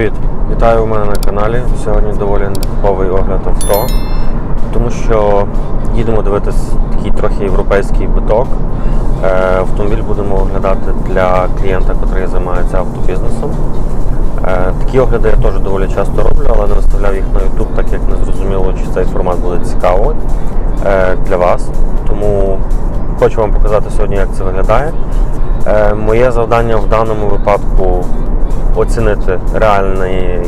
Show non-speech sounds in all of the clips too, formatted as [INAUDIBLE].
Привіт! Вітаю у мене на каналі. Сьогодні доволі типовий огляд авто, тому що їдемо дивитись такий трохи європейський биток. Е, Автомобіль будемо оглядати для клієнта, який займається автобізнесом. Е, Такі огляди я теж доволі часто роблю, але не виставляв їх на YouTube, так як не зрозуміло, чи цей формат буде цікавий е, для вас. Тому хочу вам показати сьогодні, як це виглядає. Моє завдання в даному випадку оцінити реальний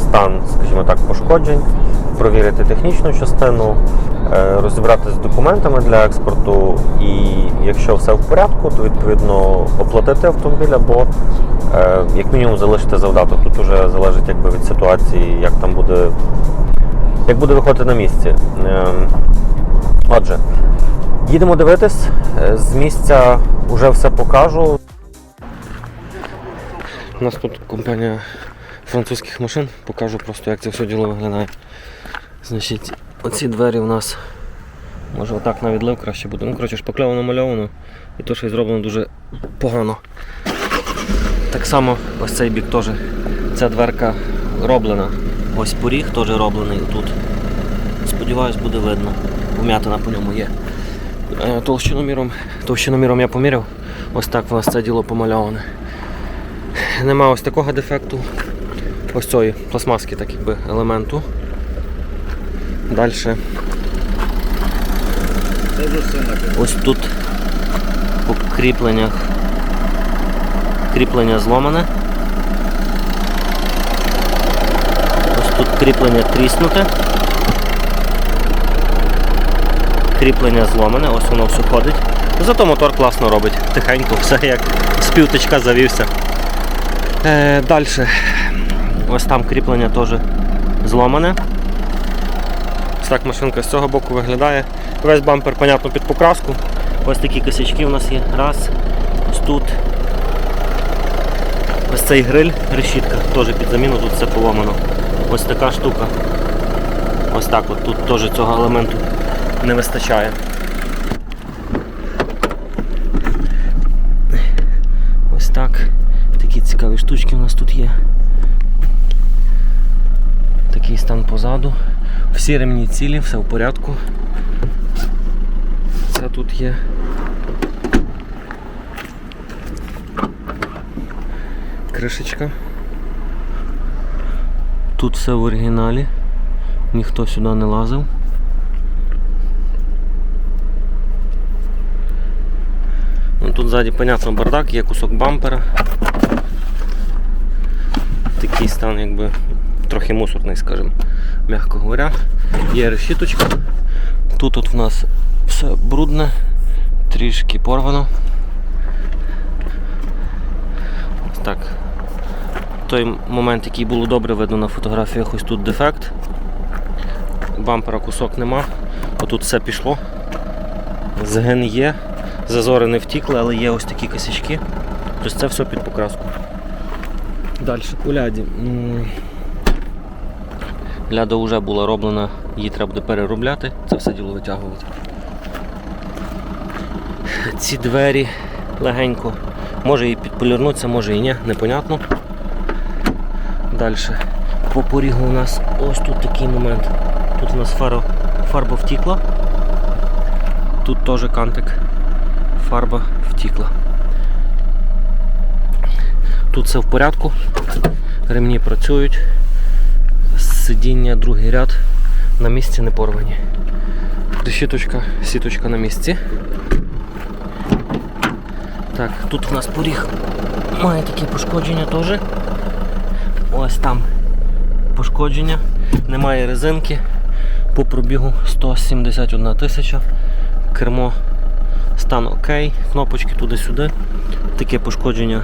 стан, скажімо так, пошкоджень, провірити технічну частину, е, розібратися з документами для експорту, і якщо все в порядку, то відповідно оплатити автомобіль або е, як мінімум залишити завдаток. Тут вже залежить якби від ситуації, як там буде, як буде виходити на місці. Ем, Отже, їдемо дивитись. Е, З місця вже все покажу. У нас тут компанія французьких машин. Покажу просто, як це все діло виглядає. Значить, оці двері у нас. Може отак на відлив краще буде. Ну, коротше, шпакльовано мальовано і то, що зроблено дуже погано. Так само ось цей бік теж. Ця дверка роблена. Ось поріг теж роблений тут. Сподіваюсь, буде видно. Вмятина по ньому є. Е, Толщиноміром, я поміряв. Ось так у нас це діло помальоване. Нема ось такого дефекту. Ось цієї пластмаски, так якби елементу. Далі. Ось тут по кріпленнях. Кріплення зломане. Ось тут кріплення тріснуте. Кріплення зломане, ось воно все ходить. Зато мотор класно робить. Тихенько, все як з півтичка завівся. Е, Далі. Ось там кріплення теж зломане. Ось так машинка з цього боку виглядає. Весь бампер, понятно, під покраску. Ось такі косячки у нас є. Раз. Ось тут. Ось цей гриль, решітка, теж під заміну, тут все поломано. Ось така штука. Ось так от тут теж цього елементу не вистачає. Ось так. Такі цікаві штучки у нас тут є. Такий стан позаду. Всі ремні цілі, все в порядку. Це тут є. Кришечка. Тут все в оригіналі. Ніхто сюди не лазив. Ну, тут ззаді, понятно, бардак, є кусок бампера. Такий стан якби трохи мусорний, скажімо, м'яко говоря. Є решіточка. Тут от в нас все брудне, трішки порвано. Ось так. Той момент, який було добре видно на фотографіях, ось тут дефект. Бампера кусок нема. Отут все пішло. Згин є. Зазори не втікли, але є ось такі косячки. Тобто це все під покраску. Далі у ляді. Вже була роблена, її треба буде переробляти, це все діло витягувати. Ці двері легенько. Може і підполірнуться, може і ні, непонятно. Далі. По порігу у нас ось тут такий момент. Тут у нас фара, фарба втікла. Тут теж кантик. Фарба втікла. Тут все в порядку. Ремні працюють. Сидіння, другий ряд на місці не порвані. Решіточка, сіточка на місці. Так, тут у нас поріг має таке пошкодження теж. Ось там пошкодження. Немає резинки. По пробігу 171 тисяча. Кермо стан окей, кнопочки туди-сюди. Таке пошкодження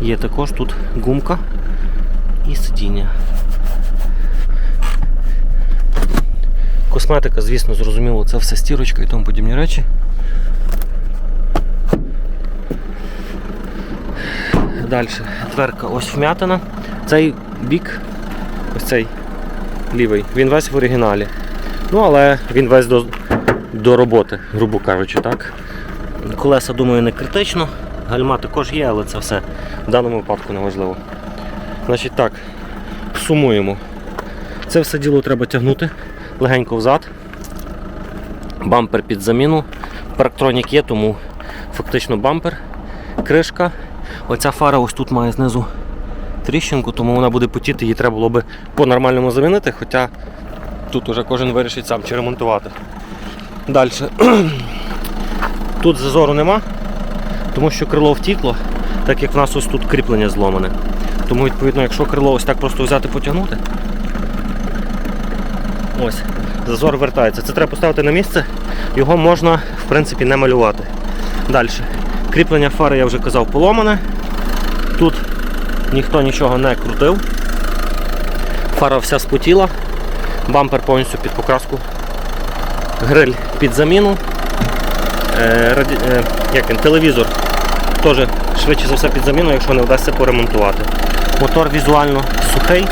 є також. Тут гумка і сидіння. Косметика, звісно, зрозуміло, це все стірочка і тому подібні речі. Далі дверка ось вм'ятина. Цей бік, ось цей лівий, він весь в оригіналі. Ну, але він весь до, до роботи, грубо кажучи, так. Колеса, думаю, не критично. Гальма також є, але це все в даному випадку не важливо. Значить так, сумуємо. Це все діло треба тягнути легенько взад. Бампер під заміну. Парктронік є, тому фактично бампер, кришка. Оця фара ось тут має знизу тріщинку, тому вона буде потіти, її треба було би по-нормальному замінити, хоча тут уже кожен вирішить сам чи ремонтувати. Далі. [CLEARS THROAT] Тут зазору нема, тому що крило втікло, так як в нас ось тут кріплення зломане. Тому, відповідно, якщо крило ось так просто взяти потягнути, ось, зазор вертається. Це треба поставити на місце, його можна, в принципі, не малювати. Далі. Кріплення фари, я вже казав, поломане. Тут ніхто нічого не крутив. Фара вся спотіла, бампер повністю під покраску, гриль під заміну. Е, раді... як він, телевізор теж швидше за все під заміну, якщо не вдасться поремонтувати. Мотор візуально сухий.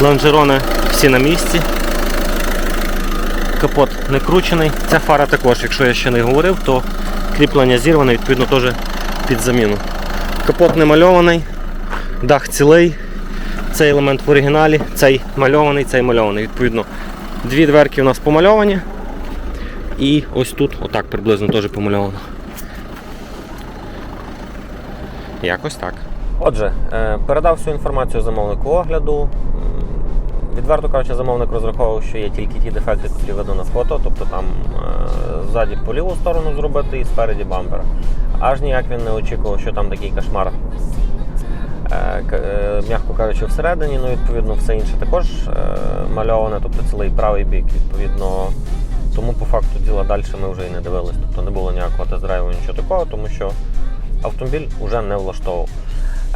Лонжерони всі на місці. Капот не кручений. Ця фара також, якщо я ще не говорив, то кріплення зірване, відповідно теж під заміну. Капот не мальований, дах цілий. Цей елемент в оригіналі, цей мальований, цей мальований. Відповідно, дві дверки у нас помальовані. І ось тут, отак приблизно теж помальовано. Якось так. Отже, е, передав всю інформацію замовнику огляду. Відверто кажучи, замовник розраховував, що є тільки ті дефекти, які видно на фото, тобто там е, ззаді по ліву сторону зробити і спереді бампер. Аж ніяк він не очікував, що там такий кошмар м'яко кажучи, всередині, ну відповідно все інше також е, мальоване, тобто цілий правий бік. Відповідно, тому по факту діла далі ми вже і не дивились. Тобто не було ніякого тест-драйву, нічого такого, тому що автомобіль вже не влаштовував.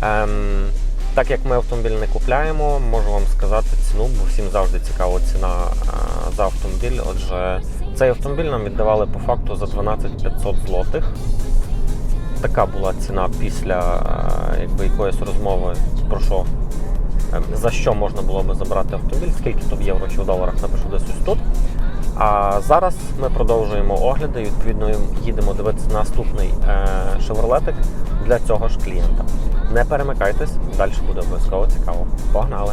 Ем, так як ми автомобіль не купляємо, можу вам сказати ціну, бо всім завжди цікава ціна е, за автомобіль. Отже, цей автомобіль нам віддавали по факту за 12 500 злотих така була ціна після е, якби, якоїсь розмови про що, е, за що можна було би забрати автомобіль, скільки то в євро чи в доларах напишу десь ось тут. А зараз ми продовжуємо огляди і відповідно їдемо дивитися наступний е, шевролетик для цього ж клієнта. Не перемикайтесь, далі буде обов'язково цікаво. Погнали!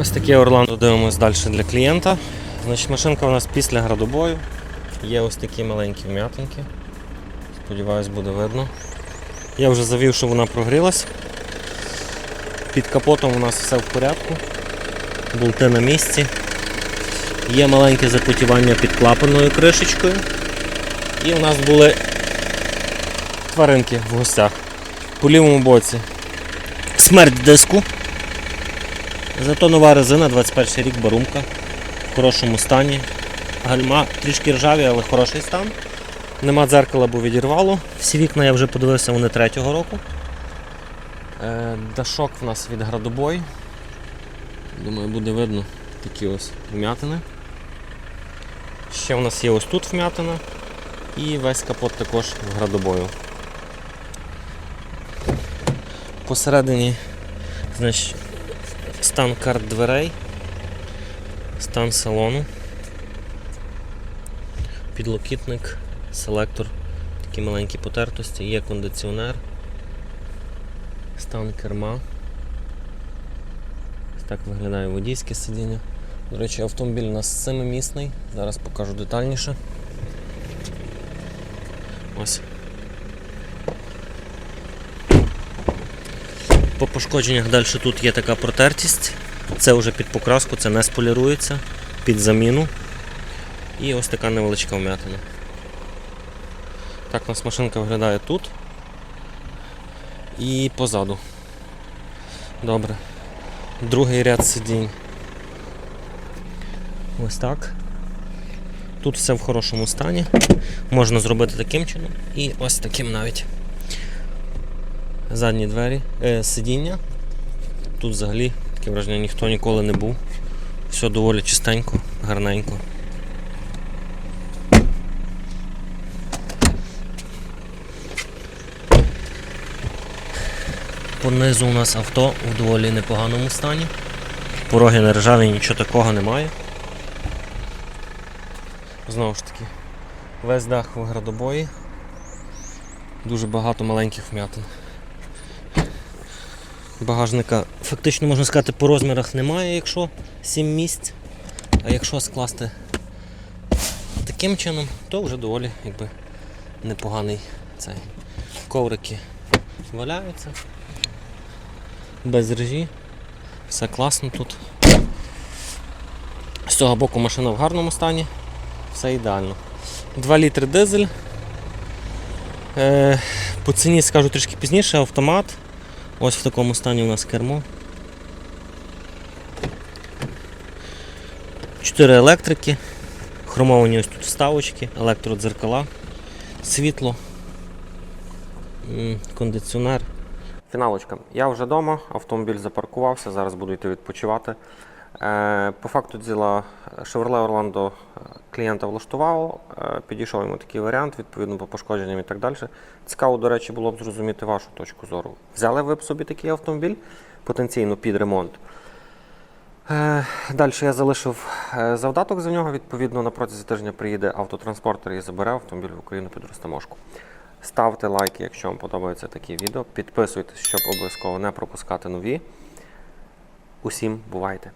Ось таке Орландо дивимось далі для клієнта. Значить, машинка у нас після градобою. Є ось такі маленькі вм'ятинки. Сподіваюсь, буде видно. Я вже завів, що вона прогрілась. Під капотом у нас все в порядку. Болти на місці. Є маленьке запотівання під клапаною кришечкою. І у нас були тваринки в гостях. По лівому боці. Смерть диску. Зато нова резина, 21 рік барумка в хорошому стані. Гальма трішки ржаві, але хороший стан. Нема дзеркала, бо відірвало. Всі вікна я вже подивився, вони третього року. Е, дашок в нас від градобой. Думаю, буде видно такі ось вм'ятини. Ще в нас є ось тут вм'ятина і весь капот також в градобою. Посередині, значить, стан карт дверей, стан салону, підлокітник, селектор, такі маленькі потертості, є кондиціонер, стан керма. Ось так виглядає водійське сидіння. До речі, автомобіль у нас семимісний, зараз покажу детальніше. Ось. По пошкодженнях далі тут є така протертість. Це вже під покраску, це не сполірується, під заміну. І ось така невеличка вм'ятина. Так у нас машинка виглядає тут і позаду. Добре. Другий ряд сидінь. Ось так. Тут все в хорошому стані. Можна зробити таким чином і ось таким навіть задні двері, е, сидіння. Тут взагалі таке враження ніхто ніколи не був. Все доволі чистенько, гарненько. Понизу у нас авто в доволі непоганому стані. Пороги не ржаві, нічого такого немає. Знову ж таки, весь дах в градобої. Дуже багато маленьких вмятин. Багажника фактично можна сказати по розмірах немає, якщо 7 місць. А якщо скласти таким чином, то вже доволі якби, непоганий цей. Коврики валяються. Без режі. Все класно тут. З цього боку машина в гарному стані. Все ідеально. 2 літри дизель. Е, по ціні скажу трішки пізніше, автомат. Ось в такому стані у нас кермо. Чотири електрики. Хромовані ось тут вставочки, електродзеркала, світло, кондиціонер. Фіналочка. Я вже вдома, автомобіль запаркувався, зараз буду йти відпочивати. Е, По факту діла Chevrolet Orlando е, клієнта влаштував, е, підійшов йому такий варіант, відповідно по пошкодженням і так далі. Цікаво, до речі, було б зрозуміти вашу точку зору. Взяли ви б собі такий автомобіль потенційно під ремонт. Е, Далі я залишив е, завдаток за нього. Відповідно, на протязі тижня приїде автотранспортер і забере автомобіль в Україну під розтаможку. Ставте лайки, якщо вам подобаються такі відео. Підписуйтесь, щоб обов'язково не пропускати нові. Усім бувайте!